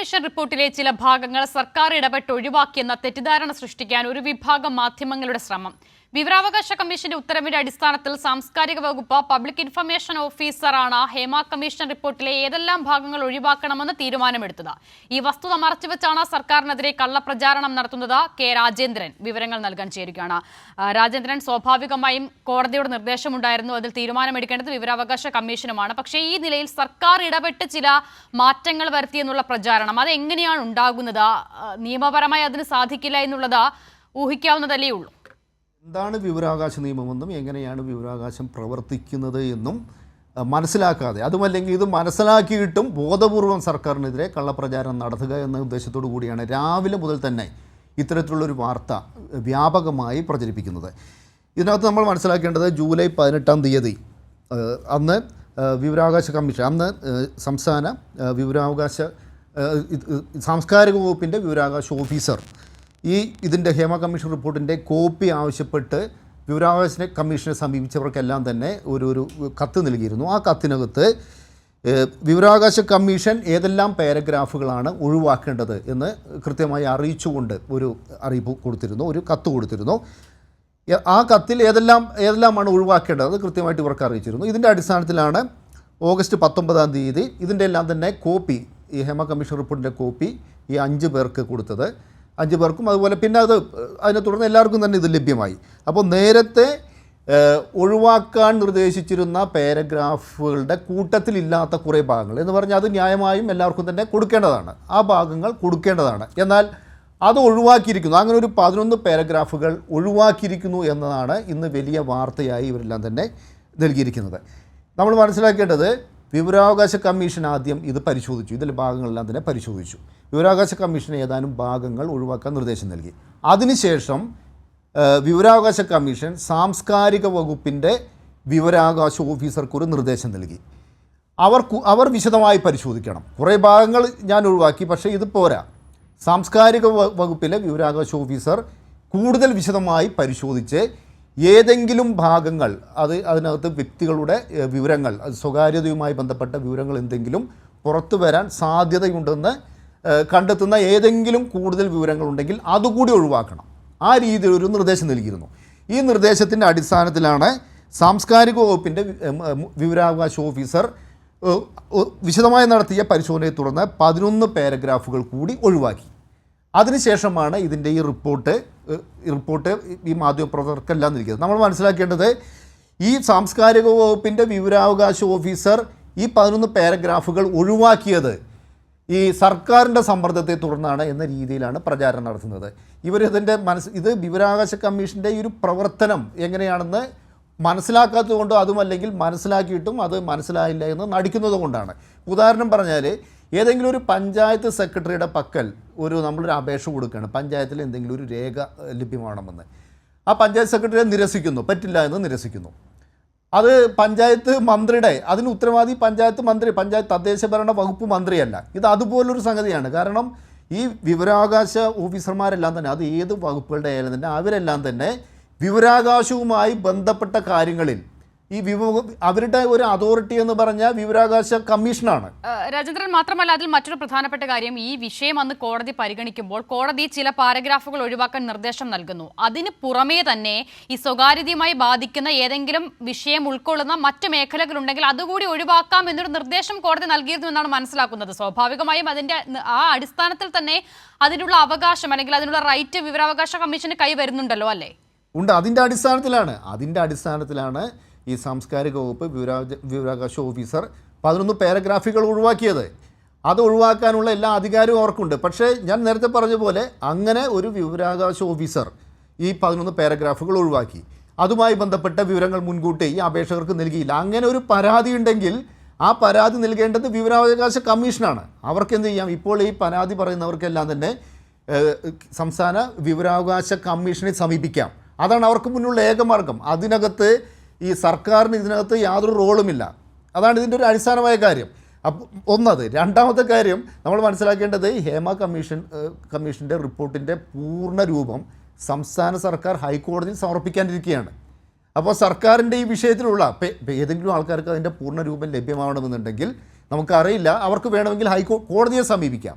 Commission റിപ്പോർട്ടിലെ ചില ഭാഗങ്ങൾ സർക്കാർ ഇടപെട്ട് ഒഴിവാക്കിയെന്ന തെറ്റിദ്ധാരണ സൃഷ്ടിക്കാൻ ഒരു വിഭാഗം മാധ്യമങ്ങളുടെ ശ്രമം. വിവരാവകാശ കമ്മീഷന്റെ ഉത്തരവിന്റെ അടിസ്ഥാനത്തിൽ സാംസ്കാരിക വകുപ്പ് പബ്ലിക് ഇൻഫർമേഷൻ ഓഫീസറാണ് ഹേമ കമ്മീഷൻ റിപ്പോർട്ടിലെ ഏതെല്ലാം ഭാഗങ്ങൾ ഒഴിവാക്കണമെന്ന് തീരുമാനമെടുത്തത്. ഈ വസ്തുത മറച്ചുവെച്ചാണ് സർക്കാരിനെതിരെ കള്ളപ്രചാരണം നടത്തുന്നത് കെ രാജേന്ദ്രൻ. വിവരങ്ങൾ നൽകാൻ ചേരുകയാണ്. രാജേന്ദ്രൻ സ്വാഭാവികമായും കോടതിയുടെ നിർദ്ദേശമുണ്ടായിരുന്നു. അതിൽ തീരുമാനമെടുക്കേണ്ടത് വിവരാവകാശ കമ്മീഷനുമാണ്. പക്ഷേ ഈ നിലയിൽ സർക്കാർ ഇടപെട്ട് ചില മാറ്റങ്ങൾ വരുത്തിയെന്നുള്ള പ്രചാരണം അത് എങ്ങനെയാണ് ഉണ്ടാകുന്നത് നിയമപരമായി അതിന് സാധിക്കില്ല എന്നുള്ളത് ഊഹിക്കാവുന്നതല്ലേ ഉള്ളൂ. എന്താണ് വിവരാവകാശ നിയമമെന്നും എങ്ങനെയാണ് വിവരാവകാശം പ്രവർത്തിക്കുന്നത് എന്നും മനസ്സിലാക്കാതെ അതുമല്ലെങ്കിൽ ഇത് മനസ്സിലാക്കിയിട്ടും ബോധപൂർവം സർക്കാരിനെതിരെ കള്ളപ്രചാരണം നടത്തുക എന്ന ഉദ്ദേശത്തോടു കൂടിയാണ് രാവിലെ മുതൽ തന്നെ ഇത്തരത്തിലുള്ളൊരു വാർത്ത വ്യാപകമായി പ്രചരിപ്പിക്കുന്നത്. ഇതിനകത്ത് നമ്മൾ മനസ്സിലാക്കേണ്ടത് ജൂലൈ പതിനെട്ടാം തീയതി അന്ന് വിവരാവകാശ കമ്മീഷൻ അന്ന് സംസ്ഥാന വിവരാവകാശ സാംസ്കാരിക വകുപ്പിന്റെ വിവരാവകാശ ഓഫീസർ ഈ ഇതിന്റെ ഹേമ കമ്മീഷൻ റിപ്പോർട്ടിന്റെ കോപ്പി ആവശ്യപ്പെട്ട് വിവരാവകാശ കമ്മീഷനെ സമീപിച്ചവർക്കെല്ലാം തന്നെ ഒരു ഒരു കത്ത് നൽകിയിരുന്നു. ആ കത്തിനകത്ത് വിവരാവകാശ കമ്മീഷൻ ഏതെല്ലാം പാരഗ്രാഫുകളാണ് ഒഴിവാക്കേണ്ടത് എന്ന് കൃത്യമായി അറിയിച്ചുകൊണ്ട് ഒരു അറിയിപ്പ് കൊടുത്തിരുന്നു ഒരു കത്ത് കൊടുത്തിരുന്നു. ആ കത്തിൽ ഏതെല്ലാം ഏതെല്ലാമാണ് ഒഴിവാക്കേണ്ടത് കൃത്യമായിട്ട് ഇവർക്ക് അറിയിച്ചിരുന്നു. ഇതിന്റെ അടിസ്ഥാനത്തിലാണ് ഓഗസ്റ്റ് പത്തൊമ്പതാം തീയതി ഇതിന്റെ എല്ലാം തന്നെ കോപ്പി ഈ ഹേമ കമ്മീഷൻ റിപ്പോർട്ടിന്റെ കോപ്പി ഈ അഞ്ച് പേർക്ക് കൊടുത്തത്. അഞ്ച് പേർക്കും. അതുപോലെ പിന്നെ അത് അതിനെ തുടർന്ന് എല്ലാവർക്കും തന്നെ ഇത് ലഭ്യമായി. അപ്പോൾ നേരത്തെ ഒഴിവാക്കാൻ നിർദ്ദേശിച്ചിരുന്ന പാരഗ്രാഫുകളുടെ കൂട്ടത്തിലില്ലാത്ത കുറേ ഭാഗങ്ങൾ എന്ന് പറഞ്ഞാൽ അത് ന്യായമായും എല്ലാവർക്കും തന്നെ കൊടുക്കേണ്ടതാണ്. ആ ഭാഗങ്ങൾ കൊടുക്കേണ്ടതാണ്. എന്നാൽ അത് ഒഴിവാക്കിയിരിക്കുന്നു. അങ്ങനെ ഒരു പതിനൊന്ന് പാരഗ്രാഫുകൾ ഒഴിവാക്കിയിരിക്കുന്നു എന്നതാണ് ഇന്ന് വലിയ വാർത്തയായി ഇവരെല്ലാം തന്നെ നൽകിയിരിക്കുന്നത്. നമ്മൾ മനസ്സിലാക്കേണ്ടത് വിവരാവകാശ കമ്മീഷൻ ആദ്യം ഇത് പരിശോധിച്ചു. ഇതിലെ ഭാഗങ്ങളെല്ലാം തന്നെ പരിശോധിച്ചു. വിവരാവകാശ കമ്മീഷൻ ഏതാനും ഭാഗങ്ങൾ ഒഴിവാക്കാൻ നിർദ്ദേശം നൽകി. അതിനുശേഷം വിവരാവകാശ കമ്മീഷൻ സാംസ്കാരിക വകുപ്പിന്റെ വിവരാവകാശ ഓഫീസർക്ക് ഒരു നിർദ്ദേശം നൽകി. അവർ അവർ വിശദമായി പരിശോധിക്കണം. കുറേ ഭാഗങ്ങൾ ഞാൻ ഒഴിവാക്കി പക്ഷേ ഇത് പോരാ. സാംസ്കാരിക വകുപ്പിലെ വിവരാവകാശ ഓഫീസർ കൂടുതൽ വിശദമായി പരിശോധിച്ച് ഏതെങ്കിലും ഭാഗങ്ങൾ അത് അതിനകത്ത് വ്യക്തികളുടെ വിവരങ്ങൾ സ്വകാര്യതയുമായി ബന്ധപ്പെട്ട വിവരങ്ങൾ എന്തെങ്കിലും പുറത്തു വരാൻ സാധ്യതയുണ്ടെന്ന് കണ്ടെത്തുന്ന ഏതെങ്കിലും കൂടുതൽ വിവരങ്ങളുണ്ടെങ്കിൽ അതുകൂടി ഒഴിവാക്കണം. ആ രീതിയിൽ ഒരു നിർദ്ദേശം നൽകിയിരുന്നു. ഈ നിർദ്ദേശത്തിന്റെ അടിസ്ഥാനത്തിലാണ് സാംസ്കാരിക വകുപ്പിന്റെ വിവരാവകാശ ഓഫീസർ വിശദമായി നടത്തിയ പരിശോധനയെ തുടർന്ന് പതിനൊന്ന് പാരഗ്രാഫുകൾ കൂടി ഒഴിവാക്കി. അതിനുശേഷമാണ് ഇതിന്റെ ഈ റിപ്പോർട്ട് റിപ്പോർട്ട് ഈ മാധ്യമപ്രവർത്തകർക്കെല്ലാം നൽകിയത് നമ്മൾ മനസ്സിലാക്കേണ്ടത് ഈ സാംസ്കാരിക വകുപ്പിന്റെ വിവരാവകാശ ഓഫീസർ ഈ പതിനൊന്ന് പാരഗ്രാഫുകൾ ഒഴിവാക്കിയത് ഈ സർക്കാരിന്റെ സമ്മർദ്ദത്തെ തുടർന്നാണ് എന്ന രീതിയിലാണ് പ്രചാരണം നടത്തുന്നത്. ഇവർ ഇതിന്റെ മനസ്സ് ഇത് വിവരാവകാശ കമ്മീഷന്റെ ഈ ഒരു പ്രവർത്തനം എങ്ങനെയാണെന്ന് മനസ്സിലാക്കാത്തത് കൊണ്ടോ അതുമല്ലെങ്കിൽ മനസ്സിലാക്കിയിട്ടും അത് മനസ്സിലായില്ല എന്ന് നടിക്കുന്നത് കൊണ്ടാണ്. ഉദാഹരണം പറഞ്ഞാൽ ഏതെങ്കിലും ഒരു പഞ്ചായത്ത് സെക്രട്ടറിയുടെ പക്കൽ ഒരു നമ്മളൊരു അപേക്ഷ കൊടുക്കുകയാണ്. പഞ്ചായത്തിൽ എന്തെങ്കിലും ഒരു രേഖ ലഭ്യമാണെന്ന്. ആ പഞ്ചായത്ത് സെക്രട്ടറിയെ നിരസിക്കുന്നു. പറ്റില്ല എന്ന് നിരസിക്കുന്നു. അത് പഞ്ചായത്ത് മന്ത്രിയുടെ അതിന് ഉത്തരവാദി പഞ്ചായത്ത് മന്ത്രി പഞ്ചായത്ത് തദ്ദേശ ഭരണ വകുപ്പ് മന്ത്രിയല്ല. ഇത് അതുപോലൊരു സംഗതിയാണ്. കാരണം ഈ വിവരാവകാശ ഓഫീസർമാരെല്ലാം തന്നെ അത് ഏത് വകുപ്പുകളുടെ ആയാലും തന്നെ അവരെല്ലാം തന്നെ വിവരാകാശവുമായി ബന്ധപ്പെട്ട കാര്യങ്ങളിൽ ഈ വിവ അവരുടെ ഒരു അതോറിറ്റി എന്ന് പറഞ്ഞ വിവരാകാശ കമ്മീഷനാണ്. രാജേന്ദ്രൻ മാത്രമല്ല അതിൽ മറ്റൊരു പ്രധാനപ്പെട്ട കാര്യം ഈ വിഷയം അന്ന് കോടതി പരിഗണിക്കുമ്പോൾ കോടതി ചില പാരഗ്രാഫുകൾ ഒഴിവാക്കാൻ നിർദ്ദേശം നൽകുന്നു. അതിന് പുറമേ തന്നെ ഈ സ്വകാര്യതയുമായി ബാധിക്കുന്ന ഏതെങ്കിലും വിഷയം ഉൾക്കൊള്ളുന്ന മറ്റ് മേഖലകളുണ്ടെങ്കിൽ അതുകൂടി ഒഴിവാക്കാം എന്നൊരു നിർദ്ദേശം കോടതി നൽകിയിരുന്നു എന്നാണ് മനസ്സിലാക്കുന്നത്. സ്വാഭാവികമായും അതിന്റെ ആ അടിസ്ഥാനത്തിൽ തന്നെ അതിനുള്ള അവകാശം അല്ലെങ്കിൽ അതിനുള്ള റൈറ്റ് വിവരാവകാശ കമ്മീഷന് കൈവരുന്നുണ്ടല്ലോ അല്ലേ? ഉണ്ട്. അതിന്റെ അടിസ്ഥാനത്തിലാണ്. അതിന്റെ അടിസ്ഥാനത്തിലാണ് ഈ സാംസ്കാരിക വകുപ്പ് വിവരാജ വിവരാവകാശ ഓഫീസർ. പതിനൊന്ന് പാരഗ്രാഫുകൾ ഒഴിവാക്കിയത്. അത് ഒഴിവാക്കാനുള്ള എല്ലാ അധികാരവും അവർക്കുണ്ട്. പക്ഷേ ഞാൻ നേരത്തെ പറഞ്ഞ പോലെ അങ്ങനെ ഒരു വിവരാകാശ ഓഫീസർ ഈ പതിനൊന്ന് പാരഗ്രാഫുകൾ ഒഴിവാക്കി. അതുമായി ബന്ധപ്പെട്ട വിവരങ്ങൾ മുൻകൂട്ടി ഈ അപേക്ഷകർക്ക് നൽകിയില്ല. അങ്ങനെ ഒരു പരാതി ഉണ്ടെങ്കിൽ ആ പരാതി നൽകേണ്ടത് വിവരാവകാശ കമ്മീഷനാണ്. അവർക്ക് എന്ത് ചെയ്യാം? ഇപ്പോൾ ഈ പരാതി പറയുന്നവർക്കെല്ലാം തന്നെ സംസ്ഥാന വിവരാവകാശ കമ്മീഷനെ സമീപിക്കാം. അതാണ് അവർക്ക് മുന്നിലുള്ള ഏകമാർഗം. അതിനകത്ത് ഈ സർക്കാരിന് ഇതിനകത്ത് യാതൊരു റോളുമില്ല. അതാണ് ഇതിന്റെ ഒരു അടിസ്ഥാനമായ കാര്യം. അപ്പം ഒന്നത് രണ്ടാമത്തെ കാര്യം നമ്മൾ മനസ്സിലാക്കേണ്ടത് ഹേമ കമ്മീഷൻ കമ്മീഷന്റെ റിപ്പോർട്ടിന്റെ പൂർണ രൂപം സംസ്ഥാന സർക്കാർ ഹൈക്കോടതിയിൽ സമർപ്പിക്കാനിരിക്കുകയാണ്. അപ്പോൾ സർക്കാരിന്റെ ഈ വിഷയത്തിലുള്ള ഏതെങ്കിലും ആൾക്കാർക്ക് അതിന്റെ പൂർണ രൂപം ലഭ്യമാവണമെന്നുണ്ടെങ്കിൽ നമുക്കറിയില്ല അവർക്ക് വേണമെങ്കിൽ ഹൈക്കോ കോടതിയെ സമീപിക്കാം.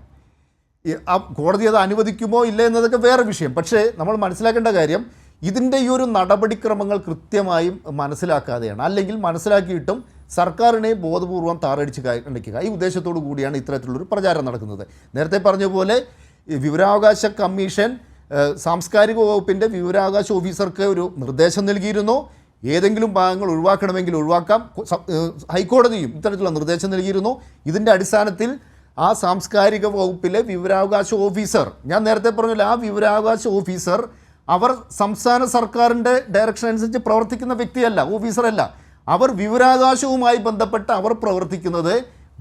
കോടതി അത് അനുവദിക്കുമോ ഇല്ല എന്നതൊക്കെ വേറെ വിഷയം. പക്ഷേ നമ്മൾ മനസ്സിലാക്കേണ്ട കാര്യം ഇതിന്റെ ഈ ഒരു നടപടിക്രമങ്ങൾ കൃത്യമായും മനസ്സിലാക്കാതെയാണ്. അല്ലെങ്കിൽ മനസ്സിലാക്കിയിട്ടും സർക്കാരിനെ ബോധപൂർവം താറടിച്ച് കാണിക്കുക ഈ ഉദ്ദേശത്തോടു കൂടിയാണ് ഇത്തരത്തിലുള്ളൊരു പ്രചാരം നടക്കുന്നത്. നേരത്തെ പറഞ്ഞ പോലെ വിവരാവകാശ കമ്മീഷൻ സാംസ്കാരിക വകുപ്പിന്റെ വിവരാവകാശ ഓഫീസർക്ക് ഒരു നിർദ്ദേശം നൽകിയിരുന്നു. ഏതെങ്കിലും ഭാഗങ്ങൾ ഒഴിവാക്കണമെങ്കിൽ ഒഴിവാക്കാം. ഹൈക്കോടതിയും ഇത്തരത്തിലുള്ള നിർദ്ദേശം നൽകിയിരുന്നു. ഇതിന്റെ അടിസ്ഥാനത്തിൽ ആ സാംസ്കാരിക വകുപ്പിലെ വിവരാവകാശ ഓഫീസർ ഞാൻ നേരത്തെ പറഞ്ഞല്ലോ ആ വിവരാവകാശ ഓഫീസർ അവർ സംസ്ഥാന സർക്കാരിന്റെ ഡയറക്ഷൻ അനുസരിച്ച് പ്രവർത്തിക്കുന്ന വ്യക്തിയല്ല ഓഫീസറല്ല അവർ വിവരാവകാശവുമായി ബന്ധപ്പെട്ട് അവർ പ്രവർത്തിക്കുന്നത്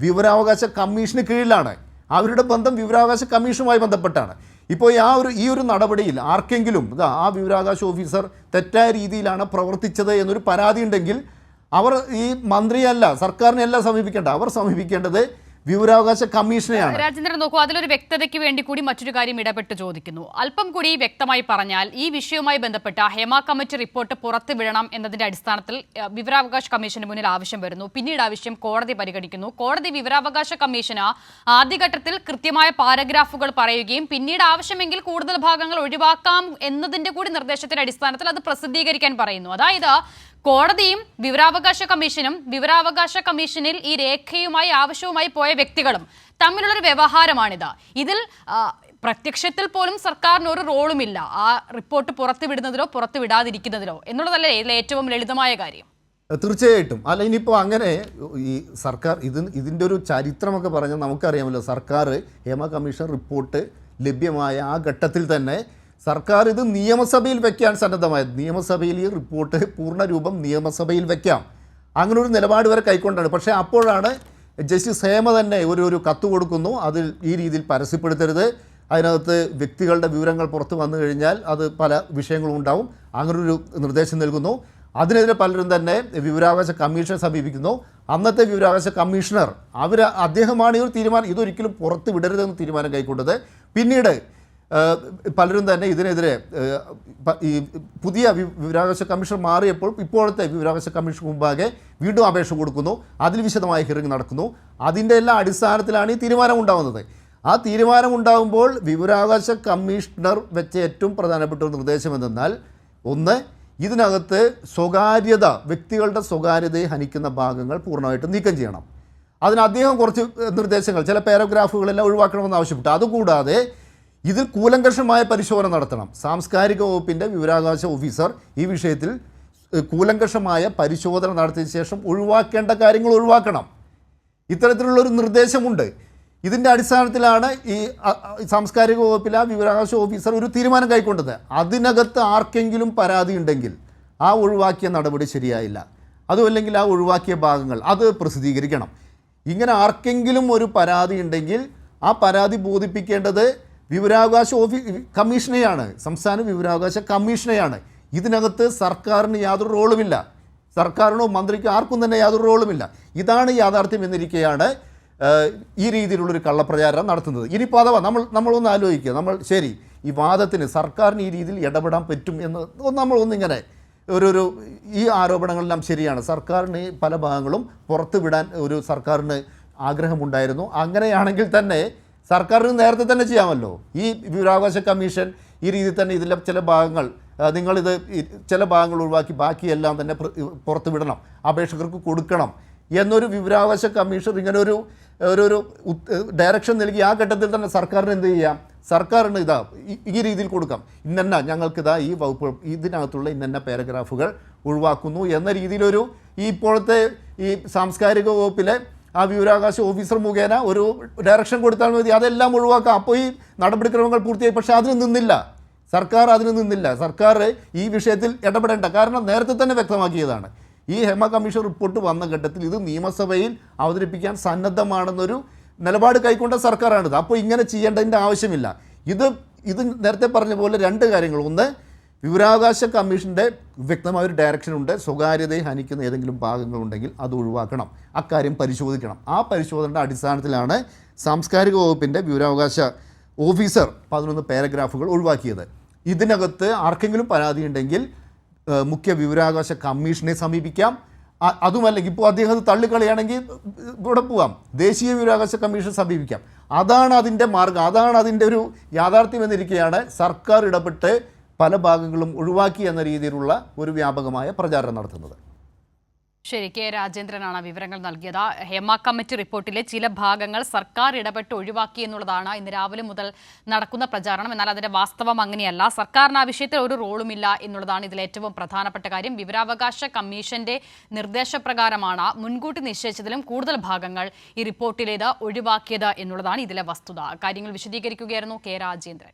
വിവരാവകാശ കമ്മീഷന് കീഴിലാണ്. അവരുടെ ബന്ധം വിവരാവകാശ കമ്മീഷനുമായി ബന്ധപ്പെട്ടാണ്. ഇപ്പോൾ ആ ഒരു ഈ ഒരു നടപടിയിൽ ആർക്കെങ്കിലും ഇതാ ആ വിവരാവകാശ ഓഫീസർ തെറ്റായ രീതിയിലാണ് പ്രവർത്തിച്ചത് എന്നൊരു പരാതി ഉണ്ടെങ്കിൽ അവർ ഈ മന്ത്രിയല്ല സർക്കാരിനെയല്ല സമീപിക്കേണ്ട. അവർ സമീപിക്കേണ്ടത് വിവരാവകാശ കമ്മീഷനെയാണ്. രാജേന്ദ്രൻ നോക്കൂ അതിലൊരു വ്യക്തതയ്ക്ക് വേണ്ടി കൂടി മറ്റൊരു കാര്യം ഇടപെട്ട് ചോദിക്കുന്നു. അല്പം കൂടി വ്യക്തമായി പറഞ്ഞാൽ ഈ വിഷയവുമായി ബന്ധപ്പെട്ട ഹേമ കമ്മിറ്റി റിപ്പോർട്ട് പുറത്തു വിടണം എന്നതിന്റെ അടിസ്ഥാനത്തിൽ വിവരാവകാശ കമ്മീഷന് മുന്നിൽ ആവശ്യം വരുന്നു. പിന്നീട് ആവശ്യം കോടതി പരിഗണിക്കുന്നു. കോടതി വിവരാവകാശ കമ്മീഷന് ആദ്യഘട്ടത്തിൽ കൃത്യമായ പാരഗ്രാഫുകൾ പറയുകയും പിന്നീട് ആവശ്യമെങ്കിൽ കൂടുതൽ ഭാഗങ്ങൾ ഒഴിവാക്കാം എന്നതിന്റെ കൂടി നിർദ്ദേശത്തിന്റെ അടിസ്ഥാനത്തിൽ അത് പ്രസിദ്ധീകരിക്കാൻ പറയുന്നു. അതായത് കോടതിയും വിവരാവകാശ കമ്മീഷനും വിവരാവകാശ കമ്മീഷനിൽ ഈ രേഖയുമായി ആവശ്യവുമായി പോയ വ്യക്തികളും തമ്മിലുള്ളൊരു വ്യവഹാരമാണിത്. ഇതിൽ പ്രത്യക്ഷത്തിൽ പോലും സർക്കാരിന് ഒരു റോളുമില്ല. ആ റിപ്പോർട്ട് പുറത്തുവിടുന്നതിലോ പുറത്തുവിടാതിരിക്കുന്നതിലോ. എന്നുള്ളതല്ലേ ഇതിലെ ഏറ്റവും ലളിതമായ കാര്യം. തീർച്ചയായിട്ടും. അല്ല ഇനിയിപ്പോൾ അങ്ങനെ ഈ സർക്കാർ ഇത് ഇതിന്റെ ഒരു ചരിത്രമൊക്കെ പറഞ്ഞാൽ നമുക്കറിയാമല്ലോ. സർക്കാർ ഹേമ കമ്മീഷൻ റിപ്പോർട്ട് ലഭ്യമായ ആ ഘട്ടത്തിൽ തന്നെ സർക്കാർ ഇത് നിയമസഭയിൽ വയ്ക്കാൻ സന്നദ്ധമായത്. നിയമസഭയിൽ ഈ റിപ്പോർട്ട് പൂർണരൂപം നിയമസഭയിൽ വയ്ക്കാം അങ്ങനെ ഒരു നിലപാട് വരെ കൈക്കൊണ്ടാണ്. പക്ഷേ അപ്പോഴാണ് ജസ്റ്റിസ് ഹേമ തന്നെ ഒരു ഒരു കത്ത് കൊടുക്കുന്നു. അതിൽ ഈ രീതിയിൽ പരസ്യപ്പെടുത്തരുത്. അതിനകത്ത് വ്യക്തികളുടെ വിവരങ്ങൾ പുറത്തു വന്നു കഴിഞ്ഞാൽ അത് പല വിഷയങ്ങളും ഉണ്ടാവും. അങ്ങനൊരു നിർദ്ദേശം നൽകുന്നു. അതിനെതിരെ പലരും തന്നെ വിവരാവകാശ കമ്മീഷനെ സമീപിക്കുന്നു. അന്നത്തെ വിവരാവകാശ കമ്മീഷണർ അവർ അദ്ദേഹമാണ് ഈ ഒരു തീരുമാനം ഇതൊരിക്കലും പുറത്ത് വിടരുതെന്ന് തീരുമാനം കൈക്കൊണ്ടത്. പിന്നീട് പലരും തന്നെ ഇതിനെതിരെ ഈ പുതിയ വിവരാവകാശ കമ്മീഷൻ മാറിയപ്പോൾ ഇപ്പോഴത്തെ വിവരാവകാശ കമ്മീഷൻ മുമ്പാകെ വീണ്ടും അപേക്ഷ കൊടുക്കുന്നു. അതിൽ വിശദമായ ഹിയറിംഗ് നടക്കുന്നു. അതിന്റെ എല്ലാ അടിസ്ഥാനത്തിലാണ് ഈ തീരുമാനം ഉണ്ടാകുന്നത് ആ തീരുമാനം ഉണ്ടാകുമ്പോൾ വിവരാവകാശ കമ്മീഷണർ വെച്ച ഏറ്റവും പ്രധാനപ്പെട്ട ഒരു നിർദ്ദേശം എന്തെന്നാൽ ഒന്ന് ഇതിനകത്ത് സ്വകാര്യത വ്യക്തികളുടെ സ്വകാര്യതയെ ഹനിക്കുന്ന ഭാഗങ്ങൾ പൂർണമായിട്ടും നീക്കം ചെയ്യണം. അതിന് അദ്ദേഹം കുറച്ച് നിർദ്ദേശങ്ങൾ ചില പാരഗ്രാഫുകളെല്ലാം ഒഴിവാക്കണമെന്ന് ആവശ്യപ്പെട്ടു. അതുകൂടാതെ ഇതിൽ കൂലങ്കഷമായ പരിശോധന നടത്തണം. സാംസ്കാരിക വകുപ്പിന്റെ വിവരാവകാശ ഓഫീസർ ഈ വിഷയത്തിൽ കൂലങ്കഷമായ പരിശോധന നടത്തിയ ശേഷം ഒഴിവാക്കേണ്ട കാര്യങ്ങൾ ഒഴിവാക്കണം. ഇത്തരത്തിലുള്ളൊരു നിർദ്ദേശമുണ്ട്. ഇതിന്റെ അടിസ്ഥാനത്തിലാണ് ഈ സാംസ്കാരിക വകുപ്പിലെ വിവരാവകാശ ഓഫീസർ ഒരു തീരുമാനം കൈക്കൊണ്ടത്. അതിനകത്ത് ആർക്കെങ്കിലും പരാതി ഉണ്ടെങ്കിൽ ആ ഒഴിവാക്കിയ നടപടി ശരിയായില്ല. അതുമല്ലെങ്കിൽ ആ ഒഴിവാക്കിയ ഭാഗങ്ങൾ അത് പ്രസിദ്ധീകരിക്കണം. ഇങ്ങനെ ആർക്കെങ്കിലും ഒരു പരാതി ഉണ്ടെങ്കിൽ ആ പരാതി ബോധിപ്പിക്കേണ്ടത് വിവരാവകാശ ഓഫീ കമ്മീഷനെയാണ് സംസ്ഥാന വിവരാവകാശ കമ്മീഷനെയാണ്. ഇതിനകത്ത് സർക്കാരിന് യാതൊരു റോളുമില്ല. സർക്കാരിനോ മന്ത്രിക്കോ ആർക്കും തന്നെ യാതൊരു റോളുമില്ല. ഇതാണ് യാഥാർത്ഥ്യം എന്നിരിക്കെയാണ് ഈ രീതിയിലുള്ളൊരു കള്ളപ്രചാരണം നടത്തുന്നത്. ഇനിയിപ്പോൾ അഥവാ നമ്മൾ നമ്മളൊന്ന് ആലോചിക്കുക. നമ്മൾ ശരി ഈ വാദത്തിന് സർക്കാരിന് ഈ രീതിയിൽ ഇടപെടാൻ പറ്റും എന്ന് നമ്മളൊന്നിങ്ങനെ ഒരു ഒരു ഈ ആരോപണങ്ങളെല്ലാം ശരിയാണ്. സർക്കാരിന് പല ഭാഗങ്ങളും പുറത്തുവിടാൻ ഒരു സർക്കാരിന് ആഗ്രഹമുണ്ടായിരുന്നു. അങ്ങനെയാണെങ്കിൽ തന്നെ സർക്കാരിന് നേരത്തെ തന്നെ ചെയ്യാമല്ലോ. ഈ വിവരാവകാശ കമ്മീഷൻ ഈ രീതിയിൽ തന്നെ ഇതിലെ ചില ഭാഗങ്ങൾ നിങ്ങളിത് ചില ഭാഗങ്ങൾ ഒഴിവാക്കി ബാക്കിയെല്ലാം തന്നെ പുറത്തു വിടണം അപേക്ഷകർക്ക് കൊടുക്കണം എന്നൊരു വിവരാവകാശ കമ്മീഷൻ ഇങ്ങനെ ഒരു ഒരു ഡയറക്ഷൻ നൽകി ആ ഘട്ടത്തിൽ തന്നെ സർക്കാരിന് എന്ത് ചെയ്യാം? സർക്കാരിന് ഇതാ ഈ രീതിയിൽ കൊടുക്കാം. ഇന്നെന്ന ഞങ്ങൾക്കിതാ ഈ വകുപ്പ് ഇതിനകത്തുള്ള ഇന്നെന്ന പാരഗ്രാഫുകൾ ഒഴിവാക്കുന്നു എന്ന രീതിയിലൊരു ഈ ഇപ്പോഴത്തെ ഈ സാംസ്കാരിക വകുപ്പിലെ ആ വിവരാവകാശ ഓഫീസർ മുഖേന ഒരു ഡയറക്ഷൻ കൊടുത്താൽ മതി. അതെല്ലാം ഒഴിവാക്കാം. അപ്പോൾ ഈ നടപടിക്രമങ്ങൾ പൂർത്തിയായി. പക്ഷേ അതിന് നിന്നില്ല. സർക്കാർ അതിന് നിന്നില്ല. സർക്കാർ ഈ വിഷയത്തിൽ ഇടപെടേണ്ട. കാരണം നേരത്തെ തന്നെ വ്യക്തമാക്കിയതാണ്. ഈ ഹെമ കമ്മീഷൻ റിപ്പോർട്ട് വന്ന ഘട്ടത്തിൽ ഇത് നിയമസഭയിൽ അവതരിപ്പിക്കാൻ സന്നദ്ധമാണെന്നൊരു നിലപാട് കൈക്കൊണ്ട സർക്കാരാണിത്. അപ്പോൾ ഇങ്ങനെ ചെയ്യേണ്ടതിന്റെ ആവശ്യമില്ല. ഇത് ഇത് നേരത്തെ പറഞ്ഞ പോലെ രണ്ട് കാര്യങ്ങൾ. ഒന്ന് വിവരാവകാശ കമ്മീഷന്റെ വ്യക്തമായ ഒരു ഡയറക്ഷൻ ഉണ്ട്. സ്വകാര്യതയെ ഹനിക്കുന്ന ഏതെങ്കിലും ഭാഗങ്ങളുണ്ടെങ്കിൽ അത് ഒഴിവാക്കണം. അക്കാര്യം പരിശോധിക്കണം. ആ പരിശോധനയുടെ അടിസ്ഥാനത്തിലാണ് സാംസ്കാരിക വകുപ്പിന്റെ വിവരാവകാശ ഓഫീസർ പതിനൊന്ന് പാരഗ്രാഫുകൾ ഒഴിവാക്കിയത്. ഇതിനകത്ത് ആർക്കെങ്കിലും പരാതി ഉണ്ടെങ്കിൽ മുഖ്യ വിവരാവകാശ കമ്മീഷനെ സമീപിക്കാം. അതുമല്ലെങ്കിൽ ഇപ്പോൾ അദ്ദേഹം തള്ളിക്കളയാണെങ്കിൽ ഇവിടെ പോവാം. ദേശീയ വിവരാവകാശ കമ്മീഷൻ സമീപിക്കാം. അതാണ് അതിന്റെ മാർഗം. അതാണ് അതിന്റെ ഒരു യാഥാർത്ഥ്യം എന്നിരിക്കുകയാണ് സർക്കാർ ഇടപെട്ട് പല ഭാഗങ്ങളും ഒഴിവാക്കി എന്ന രീതിയിലുള്ള ഒരു വ്യാപകമായ പ്രചാരണം നടത്തുന്നത്. ശരി കെ രാജേന്ദ്രനാണ് വിവരങ്ങൾ നൽകിയത്. ഹേമ കമ്മിറ്റി റിപ്പോർട്ടിലെ ചില ഭാഗങ്ങൾ സർക്കാർ ഇടപെട്ട് ഒഴിവാക്കി എന്നുള്ളതാണ് ഇന്ന് രാവിലെ മുതൽ നടക്കുന്ന പ്രചാരണം. എന്നാൽ അതിന്റെ വാസ്തവം അങ്ങനെയല്ല. സർക്കാരിന് ആ വിഷയത്തിൽ ഒരു റോളുമില്ല എന്നുള്ളതാണ് ഇതിൽ ഏറ്റവും പ്രധാനപ്പെട്ട കാര്യം. വിവരാവകാശ കമ്മീഷന്റെ നിർദ്ദേശപ്രകാരമാണ് മുൻകൂട്ടി നിശ്ചയിച്ചതിലും കൂടുതൽ ഭാഗങ്ങൾ ഈ റിപ്പോർട്ടിലേത് ഒഴിവാക്കിയത് എന്നുള്ളതാണ് ഇതിലെ വസ്തുത. കാര്യങ്ങൾ വിശദീകരിക്കുകയായിരുന്നു കെ രാജേന്ദ്രൻ.